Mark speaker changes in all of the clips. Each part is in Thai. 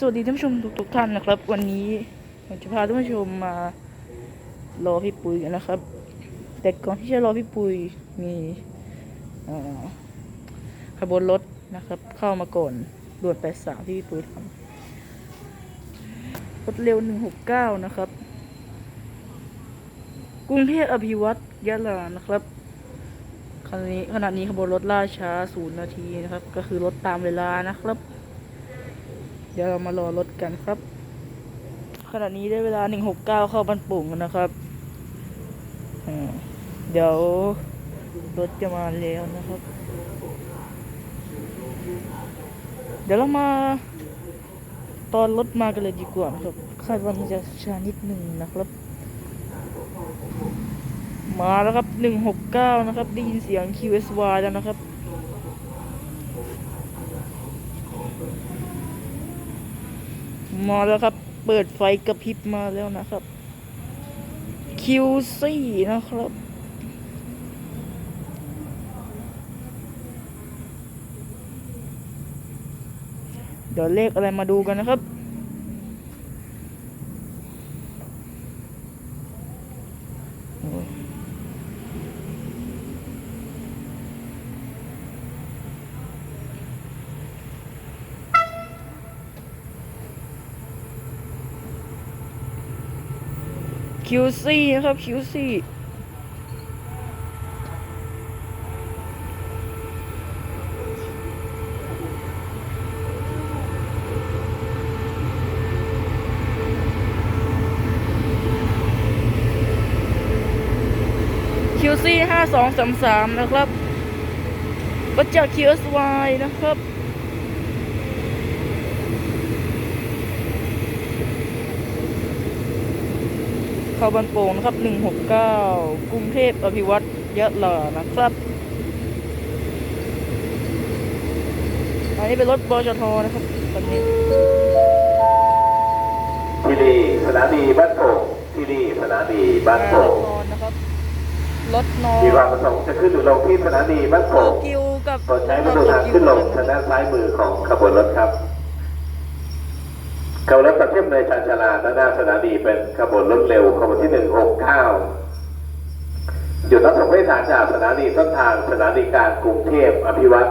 Speaker 1: สวัสดีท่านผู้ชมทุกทุกๆท่านนะครับ วันนี้ผมจะพาท่านผู้ชมมารอพี่ปุยกันนะครับ แต่ก่อนที่จะรอพี่ปุยมีขบวนรถนะครับ เข้ามาก่อนด่วนแปดสามที่พี่ปุยทำรถเร็วหนึ่งหกเก้านะครับ กรุงเทพอภิวัตยะลานะครับขณะนี้ขณะนี้ขบวนรถล่าช้าศูนย์นาทีนะครับ ก็คือรถตามเวลานะครับ เดี๋ยวเรามารอรถกันครับ ขณะนี้ได้เวลา169เข้าบ้านโป่งกันนะครับเดี๋ยวรถจะมาแล้วนะครับ เดี๋ยวเรามา ตอนรถมากันเลยดีกว่านะครับคาดว่ามันจะช้านิดหนึ่งนะครับ มาแล้วครับ169นะครับ ได้ยินเสียง QSY แล้วนะครับ มาแล้วครับ เปิดไฟกระพริบมาแล้วนะครับ QC นะครับเดี๋ยวเลขอะไรมาดูกันนะครับ คิวซี่ครับคิวซี่คิวซี่ห้าสองสามสามนะครับประจักษ์คิวเอสวายนะครับ เข้าบันโป่งนะครับ 169 กรุงเทพอภิวัตยะลานะครับ อันนี้เป็นรถบชทนะครับตอนนี้
Speaker 2: ที่นี่สถานีบ้านโป่งที่นี่สถานีบ้าน
Speaker 1: ร
Speaker 2: โป่ง
Speaker 1: ถนอนนะครับรถนอน
Speaker 2: มีความประสงค์จะขึ้นหรือลงที่สถานีบ้าน
Speaker 1: โต
Speaker 2: โป่ง
Speaker 1: กิวกับ
Speaker 2: โปรดใช้ประตูทางขึ้นลงทางด้านซ้ายมือของขบวนรถครับ ขบวนรถประเทียมในชานชาลาด้านหน้าสถานีเป็นขบวนรถเร็วขบวนที่หนึ่งหกเก้าหยุดรับส่งผู้โดยสารจากสถานีต้นทางสถานีกลางกรุงเทพอภิวัตร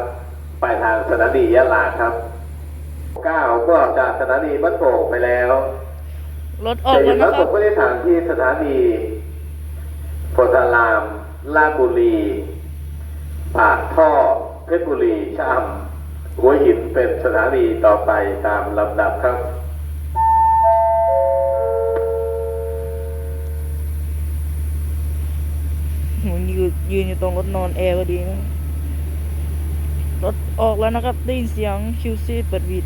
Speaker 2: ปลายทางสถานียะลาครับเก้าก็จากสถานีบ้านโป่งไปแล้ว
Speaker 1: รถออก
Speaker 2: จะหยุ
Speaker 1: แล้
Speaker 2: ด
Speaker 1: ว
Speaker 2: รับ
Speaker 1: นะค
Speaker 2: ส่
Speaker 1: รั
Speaker 2: งผู้โดยสารที่สถานีโพธารามลาดบุรีปากท่อเพชรบุรีชะอำหัวหินเป็นสถานีต่อไปตามลำดับครับ
Speaker 1: ผมยืนยืนอยู่ตรงรถนอนแอร์พอดีนะรถออกแล้วนะครับได้ยินเสียง QC เปิดวิด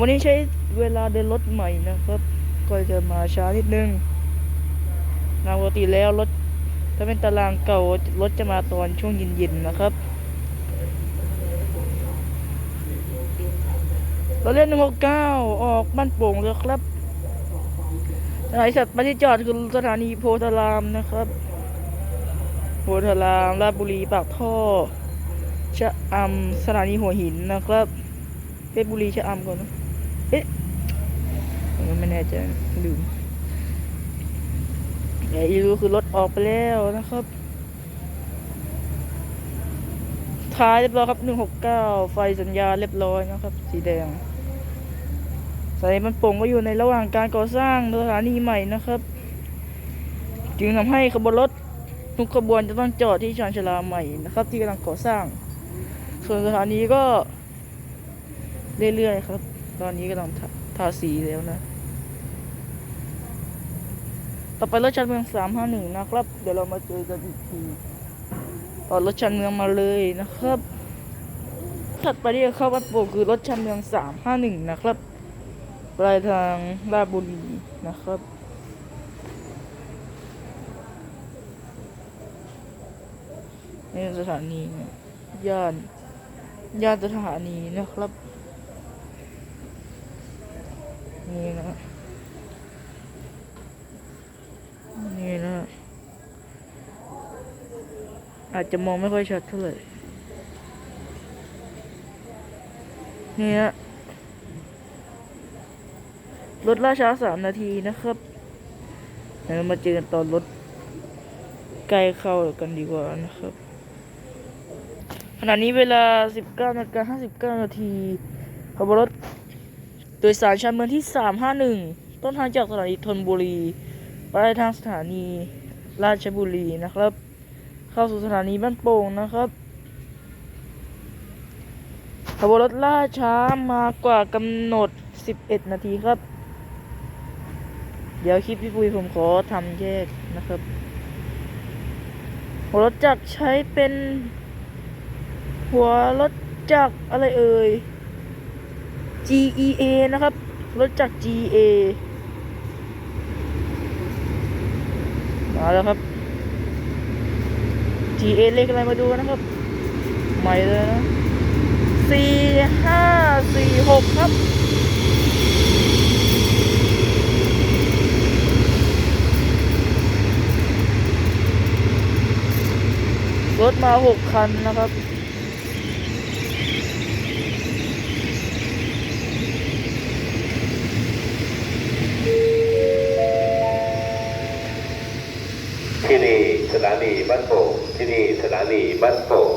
Speaker 1: วันนี้ใช้เวลาเดินรถใหม่นะครับ ก็จะมาช้านิดนึงงาปกติแล้วรถถ้าเป็นตารางเก่ารถจะมาตอนช่วงเย็นๆนะครับเราเล่นหนึ่งหกเก้าออกบ้านโป่งแล้วครับ สถานีสัตว์ปฏิจอดคือสถานีโพธารามนะครับ โพธารามราชบุรีปากท่อชะอำสถานีหัวหินนะครับเพชรบุรีชะอำก่อนนะเอ๊ะมไม่แน่ใจลืมแต่อีรู้คือรถออกไปแล้วนะครับ ท้ายเรียบร้อยครับ169ไฟสัญญาเรียบร้อยนะครับ สีแดง สายมันโป่งก็อยู่ในระหว่างการก่อสร้างสถานีใหม่นะครับ จึงทำให้ขบวนรถทุกขบวนจะต้องจอดที่ชานชาลาใหม่นะครับ ที่กำลังก่อสร้าง ส่วนสถานีก็เรื่อยๆครับ ตอนนี้กำลังทาสีแล้วนะ ต่อไปรถชันเมืองสามห้าหนึ่งนะครับ เดี๋ยวเรามาเจอกันอีกทีตอรถชันเมืองมาเลยนะครับถัดไปที่จะเข้าวัดโป่งคือรถชันเมืองสามห้าหนึ่งนะครับ ปลายทางราชบุรีนะครับ นี่สถานีย่านย่านสถานีนะครับ นี่นะ นี่นะ อาจจะมองไม่ค่อยชัดเท่าไหร่นี่ยฮะ รถล่าช้าสามนาทีนะครับเดี๋ยวมาเจอกันตอนรถใกล้เข้ากันดีกว่านะครับ ขณะนี้เวลา 19นาฬิกา59 นาทีขบวนรถ โดยสารชานเมืองที่ 351 ต้นทางจากสถานีธนบุรี ไปทางสถานีราชบุรีนะครับ เข้าสู่สถานีบ้านโป่งนะครับขบวนรถล่าช้ามากว่ากำหนด 11 นาทีครับ เดี๋ยวคลิปพี่ปุยผมขอทำแยกนะครับหัวรถจักรใช้เป็น หัวรถจักรอะไรเอ่ย GEA นะครับ รถจักร GA มาแล้วครับ GA เลขอะไรมาดูนะครับ ใหม่เลยนะสี่ห้าสี่หกครับ รถมาหกคันนะครับ
Speaker 2: ที่นี่สถานีบ้านโป่งที่นี่สถานีบ้านโป่ง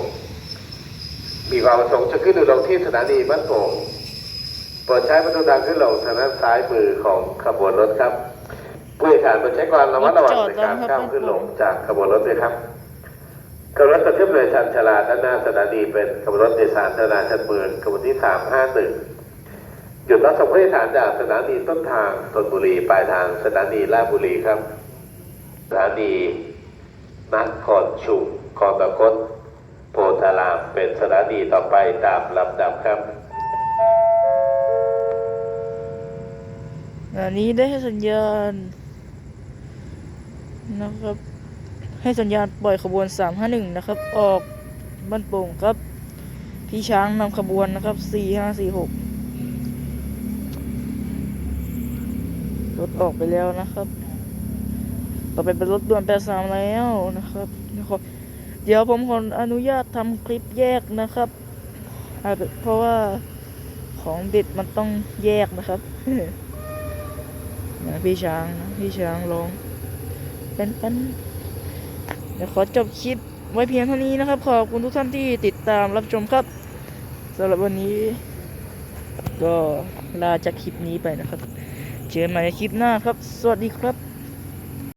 Speaker 2: มีความประสงค์จะขึ้นหรือลงที่สถานีบ้านโป่งโปรดใช้ประตูทางขึ้นลงทางด้านซ้ายมือของขบวนรถครับผู้โดยสารโปรดใช้ความระมัดระวังในการก้าวขึ้นลงจากขบวนรถด้วยครับ ขบวนรถจะขึ้นเลยชันชลาด้านหน้าสถานีเป็นขบวนรถโดยสารธนาชันเมืองขบวนที่สามห้าหนึ่งหยุดรับส่งผู้โดยสารจากสถานีต้นทางธนบุรีปลายทางสถานีราชบุรีครับ สถานีนครชุมคองตะกดโพธารามเป็นสถานีต่อไปตามลำดับครับ
Speaker 1: อันนี้ได้ให้สัญญาณนะครับ ให้สัญญาณปล่อยขบวน 351 นะครับ ออกบ้านโป่งครับ พี่ช้างนำขบวนนะครับ 4546 รถออกไปแล้วนะครับ ต่อไปเป็นรถด่วน83แล้วนะครับนะครับ เดี๋ยวผมขออนุญาตทำคลิปแยกนะครับ เพราะว่าของเด็ดมันต้องแยกนะครับนะพี่ช้างนะพี่ช้างร้องเป็นเป็น ดี๋ยวขอจบคลิปไว้เพียงเท่านี้นะครับ ขอบคุณทุกท่านที่ติดตามรับชมครับสำหรับวันนี้ ก็ลาจากคลิปนี้ไปนะครับ เจอกันใหม่ในคลิปหน้าครับ สวัสดีครับ